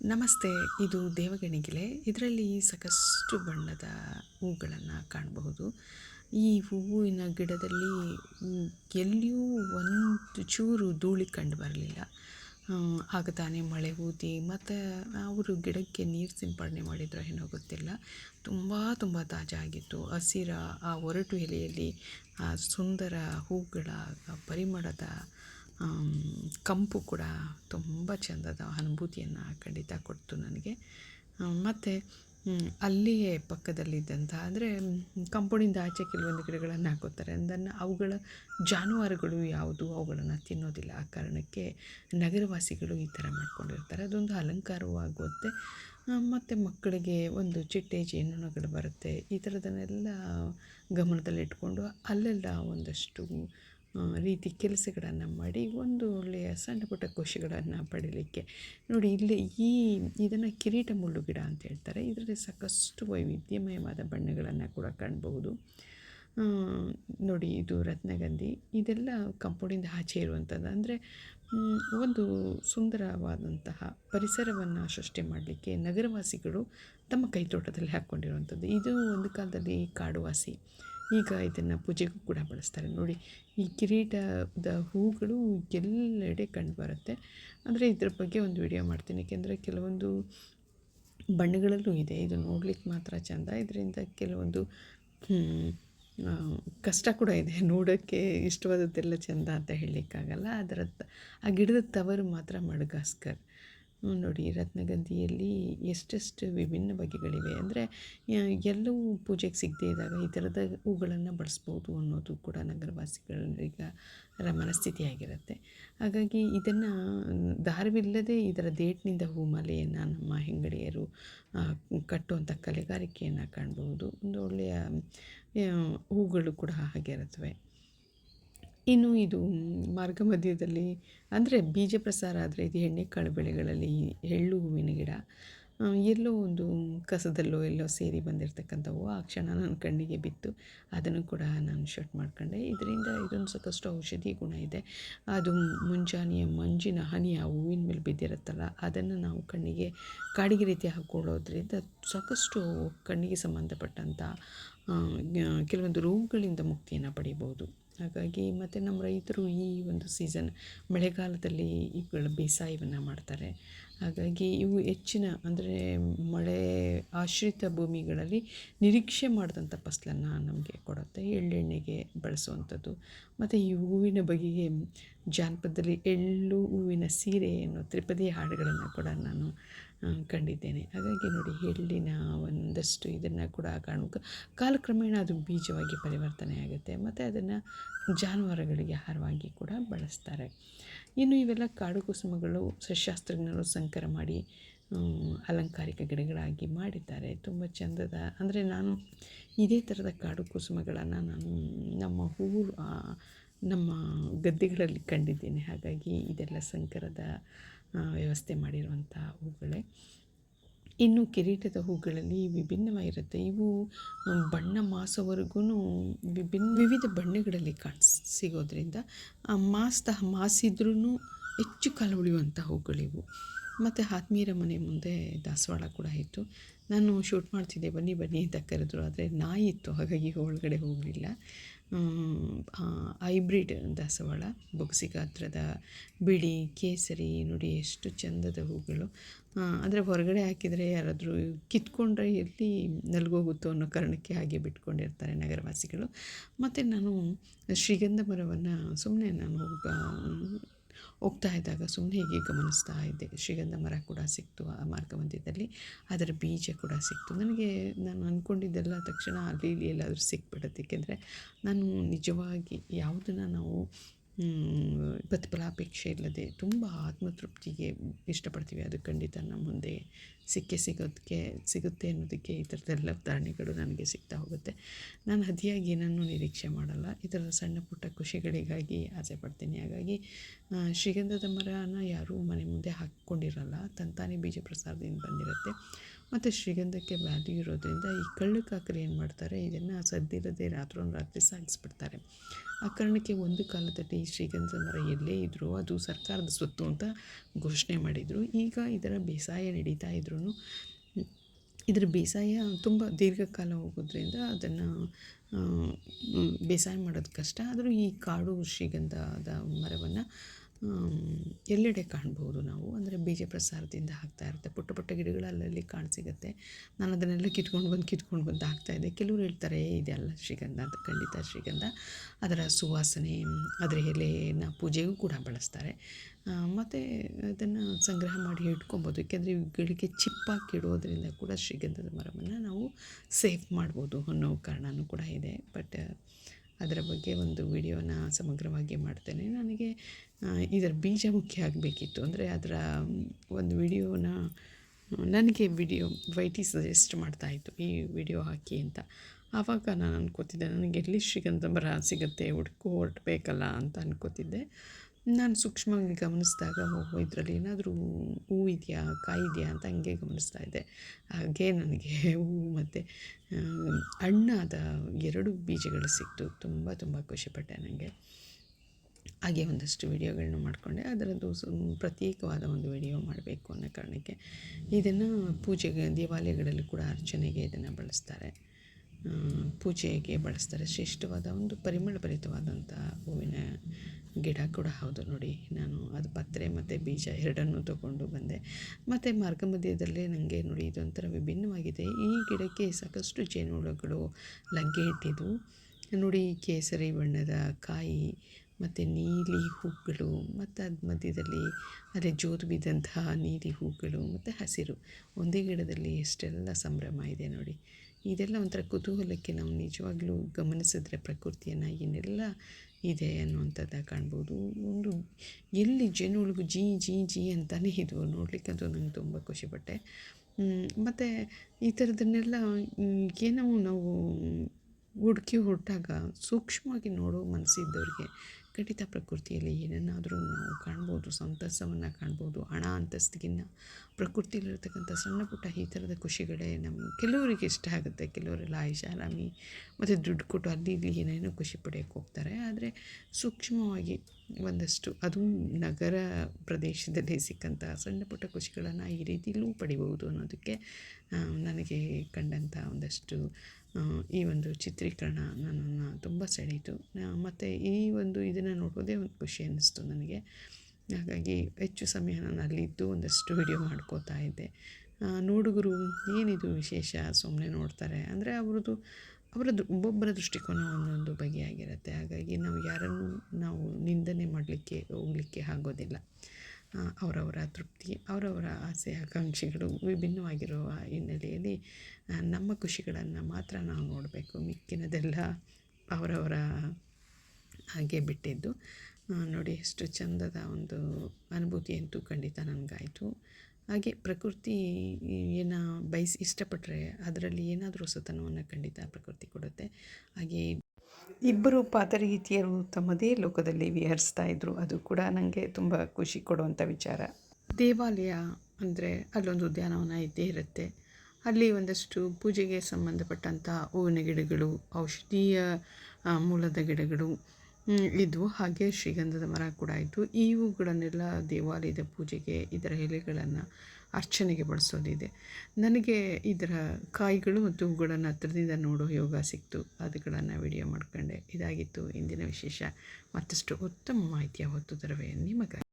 ನಮಸ್ತೆ, ಇದು ದೇವಗಣಿಗಿಲೆ. ಇದರಲ್ಲಿ ಸಾಕಷ್ಟು ಬಣ್ಣದ ಹೂಗಳನ್ನು ಕಾಣಬಹುದು. ಈ ಹೂವಿನ ಗಿಡದಲ್ಲಿ ಎಲ್ಲಿಯೂ ಒಂದು ಚೂರು ಧೂಳಿ ಕಂಡು ಬರಲಿಲ್ಲ. ಆಗ ತಾನೇ ಮಳೆ ಊದಿ, ಮತ್ತು ಅವರು ಗಿಡಕ್ಕೆ ನೀರು ಸಿಂಪಡಣೆ ಮಾಡಿದ್ರೋ ಏನೋ ಗೊತ್ತಿಲ್ಲ. ತುಂಬ ತುಂಬ ತಾಜಾ ಆಗಿತ್ತು. ಹಸಿರ, ಆ ಒರಟು ಎಲೆಯಲ್ಲಿ ಆ ಸುಂದರ ಹೂಗಳ ಪರಿಮಳದ ಕಂಪು ಕೂಡ ತುಂಬ ಚೆಂದದ ಅನುಭೂತಿಯನ್ನು ಖಂಡಿತ ಕೊಡ್ತು ನನಗೆ. ಮತ್ತು ಅಲ್ಲಿಯೇ ಪಕ್ಕದಲ್ಲಿದ್ದಂಥ ಅಂದರೆ ಕಂಪೌಂಡಿಂದ ಆಚೆ ಕೆಲವೊಂದು ಗಿಡಗಳನ್ನು ಹಾಕೋತಾರೆ. ಅದನ್ನು ಅವುಗಳ ಜಾನುವಾರುಗಳು ಯಾವುದು, ಅವುಗಳನ್ನು ತಿನ್ನೋದಿಲ್ಲ. ಆ ಕಾರಣಕ್ಕೆ ನಗರವಾಸಿಗಳು ಈ ಥರ ಮಾಡ್ಕೊಂಡಿರ್ತಾರೆ. ಅದೊಂದು ಅಲಂಕಾರವಾಗುತ್ತೆ. ಮತ್ತು ಮಕ್ಕಳಿಗೆ ಒಂದು ಚಿಟ್ಟೆ ಜೇನುನೊಣಗಳು ಬರುತ್ತೆ. ಈ ಥರದನ್ನೆಲ್ಲ ಗಮನದಲ್ಲಿಟ್ಕೊಂಡು ಅಲ್ಲೆಲ್ಲ ಒಂದಷ್ಟು ರೀತಿ ಕೆಲಸಗಳನ್ನು ಮಾಡಿ ಒಂದು ಒಳ್ಳೆಯ ಸಣ್ಣ ಪುಟ್ಟ ಕೋಶಗಳನ್ನು ಪಡೀಲಿಕ್ಕೆ. ನೋಡಿ, ಇಲ್ಲಿ ಈ ಇದನ್ನು ಕಿರೀಟ ಮುಳ್ಳು ಗಿಡ ಅಂತ ಹೇಳ್ತಾರೆ. ಇದರಲ್ಲಿ ಸಾಕಷ್ಟು ವೈವಿಧ್ಯಮಯವಾದ ಬಣ್ಣಗಳನ್ನು ಕೂಡ ಕಾಣಬಹುದು. ನೋಡಿ, ಇದು ರತ್ನಗಂಧಿ. ಇದೆಲ್ಲ ಕಂಪೌಂಡಿಂದ ಆಚೆ ಇರುವಂಥದ್ದು ಅಂದರೆ ಒಂದು ಸುಂದರವಾದಂತಹ ಪರಿಸರವನ್ನು ಸೃಷ್ಟಿ ಮಾಡಲಿಕ್ಕೆ ನಗರವಾಸಿಗಳು ತಮ್ಮ ಕೈತೋಟದಲ್ಲಿ ಹಾಕ್ಕೊಂಡಿರುವಂಥದ್ದು ಇದು ಒಂದು ಕಾಲದಲ್ಲಿ ಕಾಡುವಾಸಿ. ಈಗ ಇದನ್ನು ಪೂಜೆಗೂ ಕೂಡ ಬಳಸ್ತಾರೆ. ನೋಡಿ, ಈ ಕಿರೀಟದ ಹೂಗಳು ಎಲ್ಲೆಡೆ ಕಂಡು ಬರುತ್ತೆ. ಅಂದರೆ ಇದ್ರ ಬಗ್ಗೆ ಒಂದು ವಿಡಿಯೋ ಮಾಡ್ತೀನಿ. ಏಕೆಂದರೆ ಕೆಲವೊಂದು ಬಣ್ಣಗಳಲ್ಲೂ ಇದೆ. ಇದು ನೋಡ್ಲಿಕ್ಕೆ ಮಾತ್ರ ಚೆಂದ. ಇದರಿಂದ ಕೆಲವೊಂದು ಕಷ್ಟ ಕೂಡ ಇದೆ. ನೋಡೋಕ್ಕೆ ಇಷ್ಟವಾದದ್ದೆಲ್ಲ ಚೆಂದ ಅಂತ ಹೇಳಲಿಕ್ಕಾಗಲ್ಲ. ಅದರ ಆ ಗಿಡದ ತವರು ಮಾತ್ರ ಮಡಗಾಸ್ಕರ್. ನೋಡಿ ರತ್ನಗಂಧಿಯಲ್ಲಿ ಎಷ್ಟೆಷ್ಟು ವಿಭಿನ್ನ ಬಗೆಗಳಿವೆ. ಅಂದರೆ ಎಲ್ಲವೂ ಪೂಜೆಗೆ ಸಿಗದೇ ಇದ್ದಾಗ ಈ ಥರದ ಹೂಗಳನ್ನು ಬಳಸ್ಬೋದು ಅನ್ನೋದು ಕೂಡ ನಗರವಾಸಿಗಳಿಗ ಮನಸ್ಥಿತಿಯಾಗಿರುತ್ತೆ ಹಾಗಾಗಿ ಇದನ್ನು ದಾರವಿಲ್ಲದೆ ಇದರ ದೇಟ್ನಿಂದ ಹೂಮಾಲೆಯನ್ನು ನಮ್ಮ ಹೆಂಗಡಿಯರು ಕಟ್ಟುವಂಥ ಕಲೆಗಾರಿಕೆಯನ್ನು ಕಾಣಬಹುದು ಒಂದು ಒಳ್ಳೆಯ ಹೂಗಳು ಕೂಡ ಹಾಗೆ ಇರುತ್ತವೆ. ಇನ್ನು ಇದು ಮಾರ್ಗ ಮಧ್ಯದಲ್ಲಿ ಅಂದರೆ ಬೀಜ ಪ್ರಸಾರ ಆದರೆ ಇದು ಎಣ್ಣೆಕಾಳು ಬೆಳೆಗಳಲ್ಲಿ ಎಳ್ಳು ಹೂವಿನ ಗಿಡ ಎಲ್ಲೋ ಒಂದು ಕಸದಲ್ಲೋ ಎಲ್ಲೋ ಸೇರಿ ಬಂದಿರತಕ್ಕಂಥವು ಆ ಕ್ಷಣ ನನ್ನ ಕಣ್ಣಿಗೆ ಬಿತ್ತು. ಅದನ್ನು ಕೂಡ ನಾನು ಶೂಟ್ ಮಾಡ್ಕೊಂಡೆ. ಇದರಿಂದ ಇದೊಂದು ಸಾಕಷ್ಟು ಔಷಧಿ ಗುಣ ಇದೆ. ಅದು ಮುಂಜಾನೆಯ ಮಂಜಿನ ಹನಿ ಆ ಹೂವಿನ ಮೇಲೆ ಬಿದ್ದಿರುತ್ತಲ್ಲ, ಅದನ್ನು ನಾವು ಕಣ್ಣಿಗೆ, ಕಾಡಿಗೆ ರೀತಿ ಹಾಕ್ಕೊಳ್ಳೋದ್ರಿಂದ ಸಾಕಷ್ಟು ಕಣ್ಣಿಗೆ ಸಂಬಂಧಪಟ್ಟಂಥ ಕೆಲವೊಂದು ರೋಗಗಳಿಂದ ಮುಕ್ತಿಯನ್ನು ಪಡಿಬೋದು. ಹಾಗಾಗಿ ಮತ್ತು ನಮ್ಮ ರೈತರು ಈ ಒಂದು ಸೀಸನ್ ಮಳೆಗಾಲದಲ್ಲಿ ಇವುಗಳ ಬೇಸಾಯವನ್ನು ಮಾಡ್ತಾರೆ. ಹಾಗಾಗಿ ಇವು ಹೆಚ್ಚಿನ ಅಂದರೆ ಮಳೆ ಆಶ್ರಿತ ಭೂಮಿಗಳಲ್ಲಿ ನಿರೀಕ್ಷೆ ಮಾಡಿದಂಥ ಫಸಲನ್ನು ನಮಗೆ ಕೊಡುತ್ತೆ, ಎಳ್ಳೆಣ್ಣೆಗೆ ಬಳಸುವಂಥದ್ದು. ಮತ್ತು ಈ ಹೂವಿನ ಬಗೆಗೆ ಜಾನಪದದಲ್ಲಿ ಎಳ್ಳು, ಹೂವಿನ ಸೀರೆ ಅನ್ನೋ ತ್ರಿಪದಿ ಹಾಡುಗಳನ್ನು ಕೂಡ ನಾನು ಕಂಡಿದ್ದೇನೆ. ಹಾಗಾಗಿ ನೋಡಿ, ಎಳ್ಳಿನ ಒಂದಷ್ಟು ಇದನ್ನು ಕೂಡ ಕಾಣುವ ಕಾಲಕ್ರಮೇಣ ಅದು ಬೀಜವಾಗಿ ಪರಿವರ್ತನೆ ಆಗುತ್ತೆ. ಮತ್ತು ಅದನ್ನು ಜಾನುವಾರುಗಳಿಗೆ ಆಹಾರವಾಗಿ ಕೂಡ ಬಳಸ್ತಾರೆ. ಇನ್ನು ಇವೆಲ್ಲ ಕಾಡು ಕುಸುಮಗಳು ಸಸ್ಯಶಾಸ್ತ್ರಜ್ಞರು ಸಂಕರ ಮಾಡಿ ಅಲಂಕಾರಿಕ ಗಿಡಗಳಾಗಿ ಮಾಡಿದ್ದಾರೆ. ತುಂಬ ಚಂದದ, ಅಂದರೆ ನಾನು ಇದೇ ಥರದ ಕಾಡು ಕುಸುಮಗಳನ್ನು ನಾನು ನಮ್ಮ ಹೂವು ನಮ್ಮ ಗದ್ದೆಗಳಲ್ಲಿ ಕಂಡಿದ್ದೇನೆ. ಹಾಗಾಗಿ ಇದೆಲ್ಲ ಸಂಕರದ ವ್ಯವಸ್ಥೆ ಮಾಡಿರುವಂಥ ಹೂಗಳೇ. ಇನ್ನು ಕಿರೀಟದ ಹೂಗಳಲ್ಲಿ ವಿಭಿನ್ನವಾಗಿರುತ್ತೆ. ಇವು ಬಣ್ಣ ಮಾಸೋವರೆಗೂ ವಿಭಿನ್ನ, ವಿವಿಧ ಬಣ್ಣಗಳಲ್ಲಿ ಕಾಣ, ಸಿಗೋದ್ರಿಂದ ಮಾಸ್ತ ಮಾಸಿದ್ರೂ ಹೆಚ್ಚು ಕಾಲ ಉಳಿಯುವಂಥ ಹೂಗಳಿವು. ಮತ್ತು ಆತ್ಮೀಯರ ಮನೆ ಮುಂದೆ ದಾಸವಾಳ ಕೂಡ ಇತ್ತು. ನಾನು ಶೂಟ್ ಮಾಡ್ತಿದ್ದೆ. ಬನ್ನಿ ಬನ್ನಿ ಅಂತ ಕರೆದ್ರು. ಆದರೆ ನಾಯಿ ಇತ್ತು. ಹಾಗಾಗಿ ಒಳಗಡೆ ಹೋಗಲಿಲ್ಲ. ಹೈಬ್ರಿಡ್ ದಾಸವಾಳ ಬೊಗಸಿ ಗಾತ್ರದ ಬಿಳಿ ಕೇಸರಿ, ನೋಡಿ ಎಷ್ಟು ಚಂದದ ಹೂಗಳು. ಆದರೆ ಹೊರಗಡೆ ಹಾಕಿದರೆ ಯಾರಾದರೂ ಕಿತ್ಕೊಂಡ್ರೆ ಎಲ್ಲಿ ನಲ್ಗೋಗುತ್ತೋ ಅನ್ನೋ ಕಾರಣಕ್ಕೆ ಹಾಗೆ ಬಿಟ್ಕೊಂಡಿರ್ತಾರೆ ನಗರವಾಸಿಗಳು. ಮತ್ತು ನಾನು ಶ್ರೀಗಂಧ ಮರವನ್ನು ಸುಮ್ಮನೆ ನಾನು ಹೋಗ್ತಾ ಇದ್ದಾಗ ಸುಮ್ಮನೆ ಹೀಗೆ ಗಮನಿಸ್ತಾ ಇದ್ದೆ. ಶ್ರೀಗಂಧ ಮರ ಕೂಡ ಸಿಕ್ತು ಆ ಮಾರ್ಗ ಮಧ್ಯದಲ್ಲಿ. ಅದರ ಬೀಜ ಕೂಡ ಸಿಕ್ತು. ನನಗೆ ನಾನು ಅಂದ್ಕೊಂಡಿದ್ದೆಲ್ಲ ತಕ್ಷಣ ಅಲ್ಲಿ ಇಲ್ಲಿ ಎಲ್ಲಾದರೂ ಸಿಕ್ಬಿಡುತ್ತೆ. ಏಕೆಂದರೆ ನಾನು ನಿಜವಾಗಿ ಯಾವುದನ್ನು ನಾವು ಪ್ರತಿಫಲಾಪೇಕ್ಷೆ ಇಲ್ಲದೆ ತುಂಬ ಆತ್ಮತೃಪ್ತಿಗೆ ಇಷ್ಟಪಡ್ತೀವಿ. ಅದು ಖಂಡಿತ ನಮ್ಮ ಮುಂದೆ ಸಿಕ್ಕೇ ಸಿಗೋದಕ್ಕೆ, ಸಿಗುತ್ತೆ ಅನ್ನೋದಕ್ಕೆ ಈ ಥರದ್ದೆಲ್ಲ ಉದಾಹರಣೆಗಳು ನನಗೆ ಸಿಗ್ತಾ ಹೋಗುತ್ತೆ. ನಾನು ಅತಿಯಾಗಿ ಏನನ್ನೂ ನಿರೀಕ್ಷೆ ಮಾಡಲ್ಲ. ಈ ಥರದ ಸಣ್ಣ ಪುಟ್ಟ ಖುಷಿಗಳಿಗಾಗಿ ಆಸೆ ಪಡ್ತೀನಿ. ಹಾಗಾಗಿ ಶ್ರೀಗಂಧದ ಮರನ ಯಾರೂ ಮನೆ ಮುಂದೆ ಹಾಕ್ಕೊಂಡಿರಲ್ಲ. ತಂತಾನೆ ಬೀಜ ಪ್ರಸಾರದಿಂದ ಬಂದಿರುತ್ತೆ. ಮತ್ತು ಶ್ರೀಗಂಧಕ್ಕೆ ವ್ಯಾಲ್ಯೂ ಇರೋದ್ರಿಂದ ಈ ಕಳ್ಳು ಕಾಕರೆ ಏನು ಮಾಡ್ತಾರೆ ಇದನ್ನು ಸದ್ದಿಲ್ಲದೆ ರಾತ್ರೋನ್ ರಾತ್ರಿ ಸಾಗಿಸ್ಬಿಡ್ತಾರೆ. ಆ ಕಾರಣಕ್ಕೆ ಒಂದು ಕಾಲದಲ್ಲಿ ಶ್ರೀಗಂಧ ಮರ ಎಲ್ಲೇ ಇದ್ದರೂ ಅದು ಸರ್ಕಾರದ ಸ್ವತ್ತು ಅಂತ ಘೋಷಣೆ ಮಾಡಿದರು. ಈಗ ಇದರ ಬೇಸಾಯ ನಡೀತಾ ಇದ್ರೂ ಇದರ ಬೇಸಾಯ ತುಂಬ ದೀರ್ಘಕಾಲ ಹೋಗೋದ್ರಿಂದ ಅದನ್ನು ಬೇಸಾಯ ಮಾಡೋದು ಕಷ್ಟ. ಆದರೂ ಈ ಕಾಡು ಶ್ರೀಗಂಧದ ಮರವನ್ನು ಎಲ್ಲೆಡೆ ಕಾಣ್ಬೋದು ನಾವು. ಅಂದರೆ ಬೀಜ ಪ್ರಸಾರದಿಂದ ಹಾಕ್ತಾ ಇರುತ್ತೆ. ಪುಟ್ಟ ಪುಟ್ಟ ಗಿಡಗಳು ಅಲ್ಲಲ್ಲಿ ಕಾಣಸಿಗುತ್ತೆ ನಾನು ಅದನ್ನೆಲ್ಲ ಕಿತ್ಕೊಂಡು ಬಂದು ಕಿತ್ಕೊಂಡು ಬಂದು ಹಾಕ್ತಾಯಿದ್ದೆ ಕೆಲವರು ಹೇಳ್ತಾರೆ "ಏ, ಇದೆಲ್ಲ ಶ್ರೀಗಂಧ ಅಂತ. ಖಂಡಿತ ಶ್ರೀಗಂಧ. ಅದರ ಸುವಾಸನೆ ಅದರ ಎಲೆಯನ್ನು ಪೂಜೆಗೂ ಕೂಡ ಬಳಸ್ತಾರೆ. ಮತ್ತು ಅದನ್ನು ಸಂಗ್ರಹ ಮಾಡಿ ಇಟ್ಕೊಬೋದು. ಏಕೆಂದರೆ ಗಿಡಕ್ಕೆ ಚಿಪ್ಪಾಕಿ ಇಡೋದ್ರಿಂದ ಕೂಡ ಶ್ರೀಗಂಧದ ಮರವನ್ನು ನಾವು ಸೇಫ್ ಮಾಡ್ಬೋದು ಅನ್ನೋ ಕಾರಣವೂ ಕೂಡ ಇದೆ. ಬಟ್ ಅದರ ಬಗ್ಗೆ ಒಂದು ವಿಡಿಯೋನ ಸಮಗ್ರವಾಗಿ ಮಾಡ್ತೇನೆ. ನನಗೆ ಇದರ ಬೀಜ ಮುಖ್ಯ ಆಗಬೇಕಿತ್ತು. ಅಂದರೆ ಅದರ, ಒಂದು ವಿಡಿಯೋನ, ನನಗೆ ವಿಡಿಯೋ ವೈಟಿ ಸಜೆಸ್ಟ್ ಮಾಡ್ತಾಯಿತ್ತು ಈ ವಿಡಿಯೋ ಹಾಕಿ ಅಂತ. ಆವಾಗ ನಾನು ಅನ್ಕೋತಿದ್ದೆ, ನನಗೆ ಎಲ್ಲಿ ಶ್ರೀಗಂಧ ಮರ ಸಿಗುತ್ತೆ, ಹುಡ್ಕೋ ಹೊರಟ್ಬೇಕಲ್ಲ ಅಂತ ಅನ್ಕೋತಿದ್ದೆ. ನಾನು ಸೂಕ್ಷ್ಮವಾಗಿ ಗಮನಿಸಿದಾಗ ಓಹೋ ಇದರಲ್ಲಿ ಏನಾದರೂ ಹೂವು ಇದೆಯಾ, ಕಾಯಿ ಇದೆಯಾ ಅಂತ ಹಂಗೆ ಗಮನಿಸ್ತಾ ಇದ್ದೆ. ಹಾಗೆ ನನಗೆ ಹೂವು ಮತ್ತು ಹಣ್ಣಾದ ಎರಡು ಬೀಜಗಳು ಸಿಕ್ತು. ತುಂಬ ತುಂಬ ಖುಷಿಪಟ್ಟೆ ನನಗೆ ಹಾಗೆ ಒಂದಷ್ಟು ವಿಡಿಯೋಗಳನ್ನ ಮಾಡಿಕೊಂಡೆ. ಅದರದ್ದು ಪ್ರತ್ಯೇಕವಾದ ಒಂದು ವಿಡಿಯೋ ಮಾಡಬೇಕು ಅನ್ನೋ ಕಾರಣಕ್ಕೆ ಇದನ್ನು ಪೂಜೆಗೆ, ದೇವಾಲಯಗಳಲ್ಲಿ ಕೂಡ ಅರ್ಚನೆಗೆ ಇದನ್ನು ಬಳಸ್ತಾರೆ. ಪೂಜೆಗೆ ಬಳಸ್ತಾರೆ. ಶ್ರೇಷ್ಠವಾದ ಒಂದು ಪರಿಮಳಭರಿತವಾದಂಥ ಹೂವಿನ ಗಿಡ ಕೂಡ ಹೌದು ನೋಡಿ. ನಾನು ಅದು ಪತ್ರೆ ಮತ್ತು ಬೀಜ ಎರಡನ್ನೂ ತಗೊಂಡು ಬಂದೆ. ಮತ್ತು ಮಾರ್ಗ ಮಧ್ಯದಲ್ಲೇ ನನಗೆ ನೋಡಿ ಇದೊಂಥರ ವಿಭಿನ್ನವಾಗಿದೆ. ಈ ಗಿಡಕ್ಕೆ ಸಾಕಷ್ಟು ಜೇನುಹುಳುಗಳು, ಲಗ್ಗೆ ಇಟ್ಟಿದ್ವು ನೋಡಿ ಕೇಸರಿ ಬಣ್ಣದ ಕಾಯಿ, ಮತ್ತು ನೀಲಿ ಹೂಗಳು, ಮತ್ತು ಅದ್ರ ಮಧ್ಯದಲ್ಲಿ ಅದೇ ಜೋತು ಬಿದ್ದಂತಹ ನೀಲಿ ಹೂಗಳು, ಮತ್ತು ಹಸಿರು. ಒಂದೇ ಗಿಡದಲ್ಲಿ ಎಷ್ಟೆಲ್ಲ ಸಂಭ್ರಮ ಇದೆ ನೋಡಿ. ಇದೆಲ್ಲ ಒಂಥರ ಕುತೂಹಲಕ್ಕೆ ನಾವು ನಿಜವಾಗ್ಲೂ ಗಮನಿಸಿದ್ರೆ ಪ್ರಕೃತಿಯನ್ನು ಏನೆಲ್ಲ ಇದೆ ಅನ್ನುವಂಥದ್ದು ಕಾಣ್ಬೋದು. ಒಂದು ಎಲ್ಲಿ ಜನಗಳಿಗೂ ಜೀ ಜೀ ಜೀ ಅಂತಲೇ ಇದ್ವು ನೋಡಲಿಕ್ಕಂತೂ ನಂಗೆ ತುಂಬ ಖುಷಿಪಟ್ಟೆ ಮತ್ತು ಈ ಥರದನ್ನೆಲ್ಲ ಏನೋ ನಾವು ಹುಡುಕಿ ಹುಟ್ಟಾಗ ಸೂಕ್ಷ್ಮವಾಗಿ ನೋಡೋ ಮನಸ್ಸಿದ್ದವ್ರಿಗೆ ಖಂಡಿತ ಪ್ರಕೃತಿಯಲ್ಲಿ ಏನನ್ನಾದರೂ ನಾವು ಕಾಣ್ಬೋದು, ಸಂತಸವನ್ನು ಕಾಣ್ಬೋದು, ಹಣ ಅಂತಸ್ತಿಗಿನ್ನ ಪ್ರಕೃತಿಯಲ್ಲಿರ್ತಕ್ಕಂಥ ಸಣ್ಣ ಪುಟ್ಟ ಈ ಥರದ ಖುಷಿಗಳೇ ನಮ್ಮ ಕೆಲವರಿಗೆ ಇಷ್ಟ ಆಗುತ್ತೆ. ಕೆಲವರೆಲ್ಲ ಐಷಾರಾಮಿ ಮತ್ತು ದುಡ್ಡು ಕೊಟ್ಟು ಅಲ್ಲಿ ಇಲ್ಲಿ ಏನೇನೋ ಖುಷಿ ಪಡೆಯೋಕ್ಕೆ ಹೋಗ್ತಾರೆ. ಆದರೆ ಸೂಕ್ಷ್ಮವಾಗಿ ಒಂದಷ್ಟು. ಅದು ನಗರ ಪ್ರದೇಶದಲ್ಲಿ ಸಿಕ್ಕಂಥ ಸಣ್ಣ ಪುಟ್ಟ ಖುಷಿಗಳನ್ನು ಈ ರೀತಿಯಲ್ಲೂ ಪಡಿಬಹುದು ಅನ್ನೋದಕ್ಕೆ ನನಗೆ ಕಂಡಂಥ ಒಂದಷ್ಟು ಈ ಒಂದು ಚಿತ್ರೀಕರಣ ನನ್ನನ್ನು ತುಂಬ ಸೆಳೀತು ಮತ್ತು ಈ ಒಂದು ಇದನ್ನು ನೋಡೋದೇ ಒಂದು ಖುಷಿ ಅನ್ನಿಸ್ತು ನನಗೆ. ಹಾಗಾಗಿ ಹೆಚ್ಚು ಸಮಯ ನಾನು ಅಲ್ಲಿದ್ದು ಒಂದಷ್ಟು ವಿಡಿಯೋ ಮಾಡ್ಕೋತಾ ಇದ್ದೆ. ನೋಡುಗರು ಏನಿದು ವಿಶೇಷ ಸುಮ್ಮನೆ ನೋಡ್ತಾರೆ? ಅಂದರೆ ಅವ್ರದ್ದು ಅವರದ್ದು ಒಬ್ಬೊಬ್ಬರ ದೃಷ್ಟಿಕೋನ ಒಂದೊಂದು ಬಗೆಯಾಗಿರುತ್ತೆ ಹಾಗಾಗಿ ನಾವು ಯಾರನ್ನು ನಾವು ನಿಂದನೆ ಮಾಡಲಿಕ್ಕೆ, ಹೋಗಲಿಕ್ಕೆ ಆಗೋದಿಲ್ಲ. ಅವರವರ ತೃಪ್ತಿ, ಅವರವರ ಆಸೆ, ಆಕಾಂಕ್ಷೆಗಳು ವಿಭಿನ್ನವಾಗಿರುವ ಹಿನ್ನೆಲೆಯಲ್ಲಿ ನಮ್ಮ ಖುಷಿಗಳನ್ನು ಮಾತ್ರ ನಾವು ನೋಡಬೇಕು. ಮಿಕ್ಕಿನದೆಲ್ಲ ಅವರವರ ಹಾಗೆ ಬಿಟ್ಟಿದ್ದು. ನೋಡಿ, ಎಷ್ಟು ಚಂದದ ಒಂದು ಅನುಭೂತಿ ಅಂತೂ ಖಂಡಿತ ನನಗಾಯಿತು. ಹಾಗೆ ಪ್ರಕೃತಿ ಏನ ಬಯಸಿ ಇಷ್ಟಪಟ್ಟರೆ ಅದರಲ್ಲಿ ಏನಾದರೂ ಹೊಸತನವನ್ನು ಖಂಡಿತ ಪ್ರಕೃತಿ ಕೊಡುತ್ತೆ. ಹಾಗೆ ಇಬ್ಬರು ಪಾತರಗೀತಿಯರು ತಮ್ಮದೇ ಲೋಕದಲ್ಲಿ ವಿಹರಿಸ್ತಾ ಇದ್ದರು ಅದು ಕೂಡ ನನಗೆ ತುಂಬ ಖುಷಿ ಕೊಡುವಂಥ ವಿಚಾರ. ದೇವಾಲಯ ಅಂದರೆ ಅಲ್ಲೊಂದು ಉದ್ಯಾನವನ ಇದ್ದೇ ಇರುತ್ತೆ. ಅಲ್ಲಿ ಒಂದಷ್ಟು ಪೂಜೆಗೆ ಸಂಬಂಧಪಟ್ಟಂಥ ಹೂವಿನ ಗಿಡಗಳು, ಔಷಧೀಯ ಮೂಲದ ಗಿಡಗಳು ಇದ್ವು ಹಾಗೆ ಶ್ರೀಗಂಧದ ಮರ ಕೂಡ ಇತ್ತು ಈ ಹೂಗಳನ್ನೆಲ್ಲ ದೇವಾಲಯದ ಪೂಜೆಗೆ, ಇದರ ಎಲೆಗಳನ್ನು ಅರ್ಚನೆಗೆ ಬಳಸೋದಿದೆ. ನನಗೆ ಇದರ ಕಾಯಿಗಳು ಮತ್ತು ಹೂಗಳನ್ನು ಹತ್ರದಿಂದ ನೋಡೋ ಯೋಗ ಸಿಕ್ತು. ಅದುಗಳನ್ನು ವಿಡಿಯೋ ಮಾಡ್ಕೊಂಡೆ. ಇದಾಗಿತ್ತು ಇಂದಿನ ವಿಶೇಷ. ಮತ್ತಷ್ಟು ಉತ್ತಮ ಮಾಹಿತಿಯ ಹೊತ್ತು ತರುವೆ ನಿಮಗಾಗಿ.